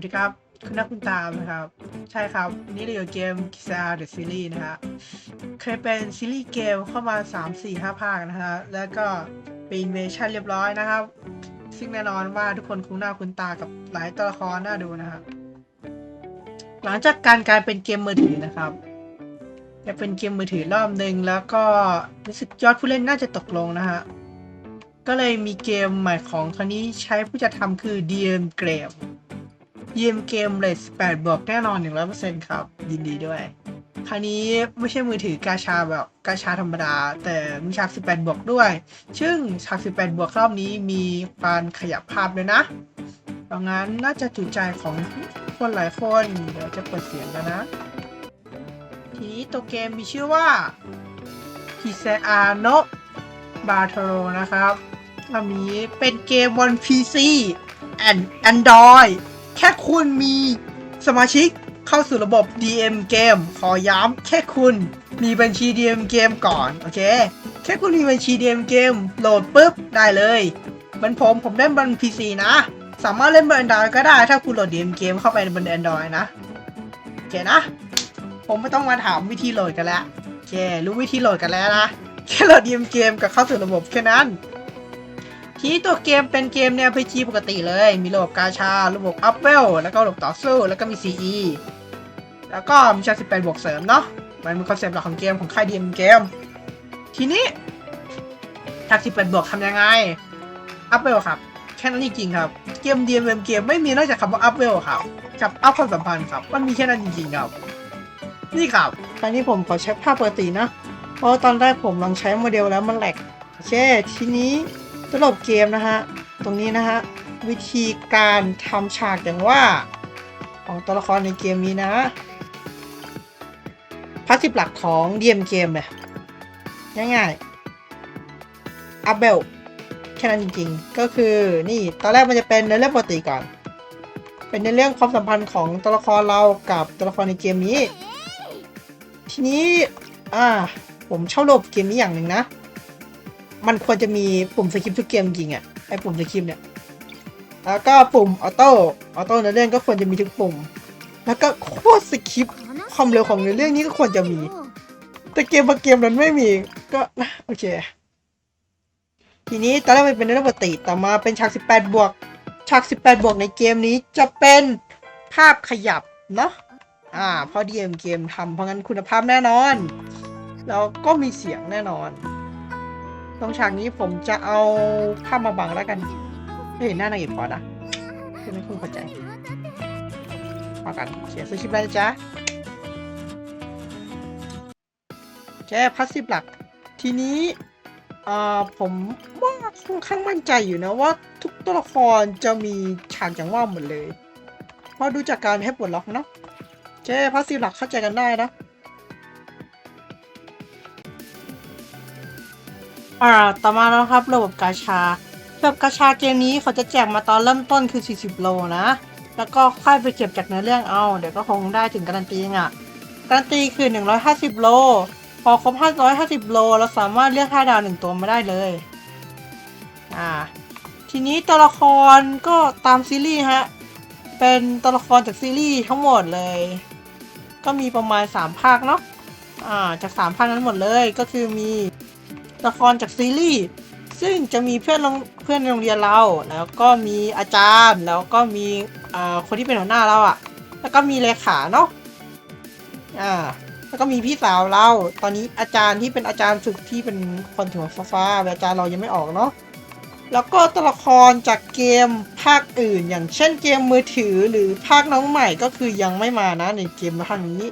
วัสดีครับคุณนักคุณตามนะครับ ใช่ครับ นี่เราอยู่เกม k i s a The Series นะฮะเคยเป็นซีรีส์เกมเข้ามา 3 4 5 ภาคนะฮะ แล้วก็เป็นเวชันเรียบร้อยนะครับ ซึ่งแน่นอนว่าทุกคนคุ้นหน้าคุ้นตากับหลายตัวละครน่าดูนะฮะหลังจากการกลายเป็นเกมมือถือนะครับจะเป็นเกมมือถือรอบหนึ่งแล้วก็รู้สึกยอดผู้เล่นน่าจะตกลงนะฮะ ก็เลยมีเกมใหม่ของคราวนี้ใช้ผู้จัดทำคือ DM Game DM Game เลส8บวกแน่นอน 100%ครับ ยินดีด้วย คราวนี้ไม่ใช่มือถือกาชาแบบกาชาธรรมดา แต่มีฉาก 18 บวกด้วย ซึ่งฉาก 18 บวกรอบนี้มีการขยับภาพด้วยนะดังนั้นน่าจะจุใจของคนหลายคน เดี๋ยวจะเปิดเสียงกันนะ ทีนี้ตัวเกมมีชื่อว่า h i s a n o b a t o r o นะครับอันนี้เป็นเกมบน PC and Android แค่คุณมีสมาชิกเข้าสู่ระบบ DM เกมขอย้ำแค่คุณมีบัญชี DM เกมก่อน โอเค แค่คุณมีบัญชี DM เกมโหลดปุ๊บ ได้เลยเหมือนผมผมเล่นบน PC นะ สามารถเล่นบน Android ก็ได้ถ้าคุณโหลด DM เกมเข้าไปบน Android นะ โอเคนะ ผมไม่ต้องมาถามวิธีโหลดกันแล้ว โอเค รู้วิธีโหลดกันแล้วนะ แค่โหลด DM เกมกับเข้าสู่ระบบแค่นั้น ทีนี้ตัวเกมเป็นเกมแนว RPG ปกติเลย มีระบบกาชา ระบบอัพเวล แล้วก็ระบบต่อสู้ แล้วก็มี CE แล้วก็มีชั้น18บวกเสริมเนาะ มันเป็นคอนเซปต์หลักของเกมของค่ายดีมเกม ทีนี้ทัก18บวกทำยังไง อัพเวลครับ แค่นั้นจริงๆครับ เกมดีมเกมไม่มีนอกจากคำว่าอัพเวลครับ กับอัพความสัมพันธ์ครับ มันมีแค่นั้นจริงๆครับ นี่ครับตอนนี้ผมขอใช้ภาพปกตินะ เพราะตอนแรกผมลองใช้โมเดลแล้วมันแหลกโอเคทีนี้ สำหรับเกมนะฮะ ตรงนี้นะฮะ วิธีการทำฉากอย่างว่า ของตัวละครในเกมนี้นะพาสซีฟหลักของ DM เกมเลยง่ายๆอัพเบลแค่นั้นจริงๆ ก็คือนี่ตอนแรกมันจะเป็นในเรื่องปกติก่อน เป็นในเรื่องความสัมพันธ์ของตัวละครเรากับตัวละครในเกมนี้ ทีนี้ อ่า ผมชอบระบบเกมนี้อย่างหนึ่งนะ มันควรจะมีปุ่มสคริปทุกเกมจริงอะไอปุ่มสคริปเนี่ยแล้วก็ปุ่มออโต้ออโต้ในเรื่องก็ควรจะมีทุกปุ่ม แล้วก็โคตรสคริปความเร็วของในเรื่องนี้ก็ควรจะมี แต่เกมบางเกมมันไม่มีก็นะโอเค ทีนี้ตอนแรกมันเป็นเรื่องปกติต่อมาเป็นฉาก 18 บวกฉาก 18 บวกในเกมนี้จะเป็นภาพขยับเนาะอ่าเพราะ DM เกมทำเพราะงั้นคุณภาพแน่นอน แล้วก็มีเสียงแน่นอน ตรงฉากนี้ผมจะเอาภามาบังแล้วกันไม่เห็นหน้านางเอกพอนะเพื่อไม่คุณเข้าใจพอกันเขียนซื้อชิปได้จ๊ะแค่พัสซีฟหลัก ทีนี้อ่าผมว่าค่อนข้างมั่นใจอยู่นะว่า ทุกตัวละครจะมีฉากอย่างว่าหมดเลย เพราะดูจากการให้ปลดล็อกเนาะเจ๊พัสซีฟหลักเข้าใจกันได้นะ อ่าต่อมาแล้วครับระบบกาชาระบบกาชาเกมนี้เขาจะแจกมาตอนเริ่มต้นคือ 40 โลนะ แล้วก็ค่อยไปเก็บจากเนื้อเรื่องเอา เดี๋ยวก็คงได้ถึงการันตีอะ การันตีคือ 150 โล พอครบ 550 โล เราสามารถเลือก5ดาวหนึ่งตัวมาได้เลย อ่า ทีนี้ตัวละครก็ตามซีรีส์ฮะ เป็นตัวละครจากซีรีส์ทั้งหมดเลย ก็มีประมาณ 3 ภาคเนาะ อ่า จาก 3 ภาคนั้นหมดเลย ก็คือมี ละครจากซีรีส์ซึ่งจะมีเพื่อนโรงเพื่อนในโรงเรียนเรา แล้วก็มีอาจารย์ แล้วก็มีอ่าคนที่เป็นหัวหน้าเราอะ่ะ แล้วก็มีเลขาเนาะอ่าแล้วก็มีพี่สาวเรา ตอนนี้อาจารย์ที่เป็นอาจารย์ฝึกที่เป็นคนถือฟ้าฟ้าอาจารย์เรายังไม่ออกเนาะแล้วก็ตัวละครจากเกมภาคอื่น อย่างเช่นเกมมือถือหรือภาคน้องใหม่ก็คือยังไม่มานะในเกมภาคนี้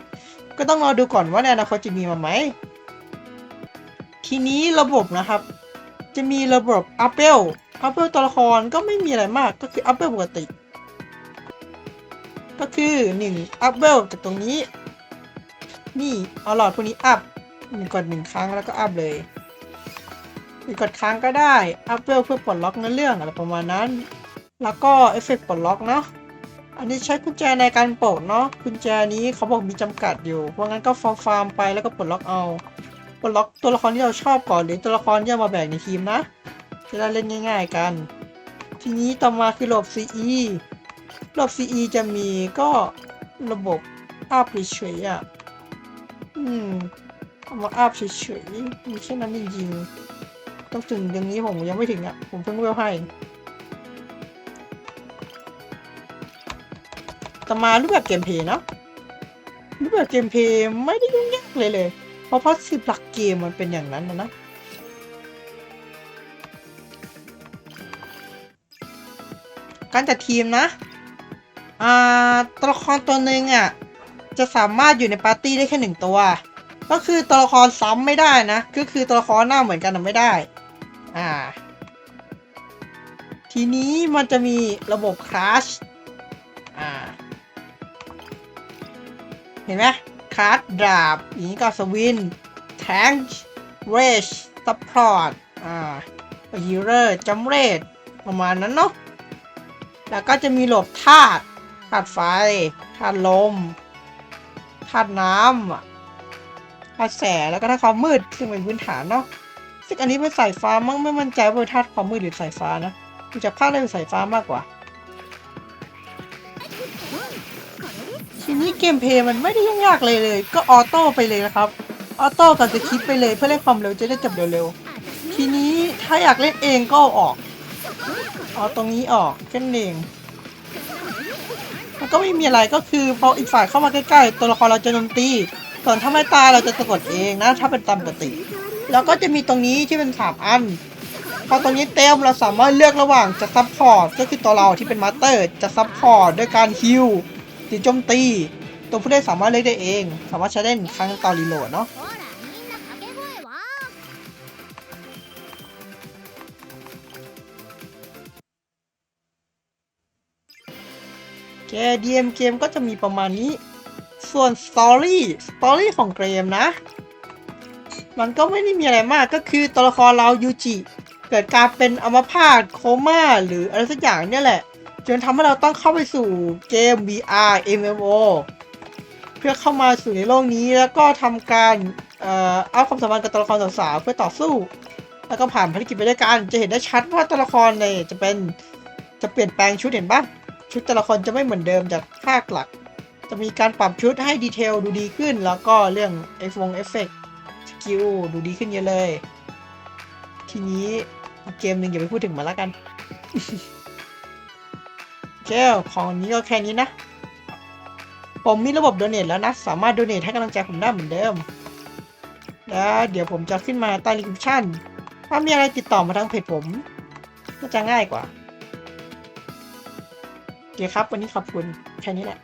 ก็ต้องรอดูก่อนว่าในอนาคตจะมีมาไหม ทีนี้ระบบนะครับ จะมีระบบอัพเ l ลอัพเ l ลตัวละครก็ไม่มีอะไรมากก็คืออัพเ l ลปกติ ก็คือ1อัพเ l ลจากตรงนี้ นี่เอาหลอดพวกนี้อัพหนึ่งกดหนึ่งครั้งแล้วก็อัพเลยกกดค้างก็ได้อัพเ l ลเพื่อปลดล็อกเนื้อเรื่องอะไรประมาณนั้น แล้วก็เอฟเฟกต์ปลดล็อกเนาะอันนี้ใช้กุญแจในการปลดเนาะกุญแจนี้เขาบอกมีจำกัดอยู่เพราะงั้นก็ฟาร์มฟาร์มไปแล้วก็ปลดล็อกเอา ปลดล็อกตัวละครที่เราชอบก่อนหรือตัวละครที่เอามาแบ่งในทีมนะ จะได้เล่นง่าย ๆ กัน ทีนี้ต่อมาคือระบบ CE ระบบ CE จะมีก็ระบบอัพเฉยๆอะอืมเอามาอัพเฉยๆมีแค่นั้นจริงๆต้องถึงอย่างนี้ผมยังไม่ถึงอะ ผมเพิ่งเวลให้ต่อมารูปแบบเกมเพย์เนะรูปแบบเกมเพย์ไม่ได้ยุ่งยากเลยเลย เพราะเพราะสิบหลักเกมมันเป็นอย่างนั้นนะนะการจัดทีมนะอ่าตัวละครตัวหนึ่งอะ จะสามารถอยู่ในปาร์ตี้ได้แค่หนึ่งตัว ก็คือตัวละครซ้ำไม่ได้นะ ก็คือตัวละครหน้าเหมือนกันนะไม่ได้ อ่า ทีนี้มันจะมีระบบคลาสอ่า เห็นไหม คลาสดาบอย่างนี้ก็สวินแทงเรชซัพพอร์ตอ่าฮีเรอร์จัมเรดประมาณนั้นเนาะแล้วก็จะมีหลดธาตุธาตุไฟธาตุลมธาตุน้ำธาตุแสแล้วก็ธาตุความมืดซึ่งเป็นพื้นฐานเนาะซึ่งอันนี้เป็นสายฟ้ามั่งไม่มั่นใจว่าธาตุความมืดหรือสายฟ้านะดูจากภาพได้เป็นสายฟ้ามากกว่า ทีนี้เกมเพย์มันไม่ได้ยุ่งยากเลยเลย ก็ออโต้ไปเลยนะครับ ออโต้กับจะคิดไปเลยเพื่อเล่นความเร็วจะได้จบเร็วๆ ทีนี้ถ้าอยากเล่นเองก็อออก เอาตรงนี้ออกแค่นั้นเองมันก็ไม่มีอะไรก็คือพออีกฝ่ายเข้ามาใกล้ๆ ตัวละครเราจะโจมตี ส่วนถ้าไม่ตายเราจะสะกดเองนะ ถ้าเป็นตามปกติ แล้วก็จะมีตรงนี้ที่เป็นสามอัน พอตรงนี้เต็มเราสามารถเลือกระหว่างจะซับพอร์ตก็คือตัวเราที่เป็นมาสเตอร์ จะซับพอร์ตด้วยการฮิล ตีโจมตี ตัวผู้เล่นสามารถเล่นได้เอง สามารถใช้ได้หนึ่งครั้งต่อรีโหลดเนาะแกดีเอ็มเกมก็จะมีประมาณนี้ ส่วนสตอรี่สตอรี่ของเกมนะ มันก็ไม่ได้มีอะไรมากก็คือตัวละครเรายูจิเกิดการเป็นอัมพาตโคม่าหรืออะไรสักอย่างเนี่ยแหละ จนทำให้เราต้องเข้าไปสู่เกม VR MMO เพื่อเข้ามาสู่ในโลกนี้แล้วก็ทำการเอ่อเอาความสัมพันธ์กับตัวละครสาวๆเพื่อต่อสู้ แล้วก็ผ่านภารกิจไปด้วยกัน จะเห็นได้ชัดว่าตัวละครเนี่ยจะเป็นจะเปลี่ยนแปลงชุดเห็นปะชุดแต่ละคนจะไม่เหมือนเดิมจากภาคหลัก จะมีการปรับชุดให้ดีเทลดูดีขึ้น แล้วก็เรื่องเอฟวงเอฟเฟกสกิลดูดีขึ้นเยอะเลย ทีนี้เกมหนึ่งอย่าไปพูดถึงมันละกัน แก้วของนี้ก็แค่นี้นะ ผมมีระบบโดเน a แล้วนะ สามารถโดเน a ให้กำลังใจผมได้เหมือนเดิม แล้วเดี๋ยวผมจะขึ้นมาใต้ลิงก์ชั่น ถ้ามีอะไรติดต่อมาทางเพจผมก็จะง่ายกว่าโอเคครับ วันนี้ขอบคุณแค่นี้แหละ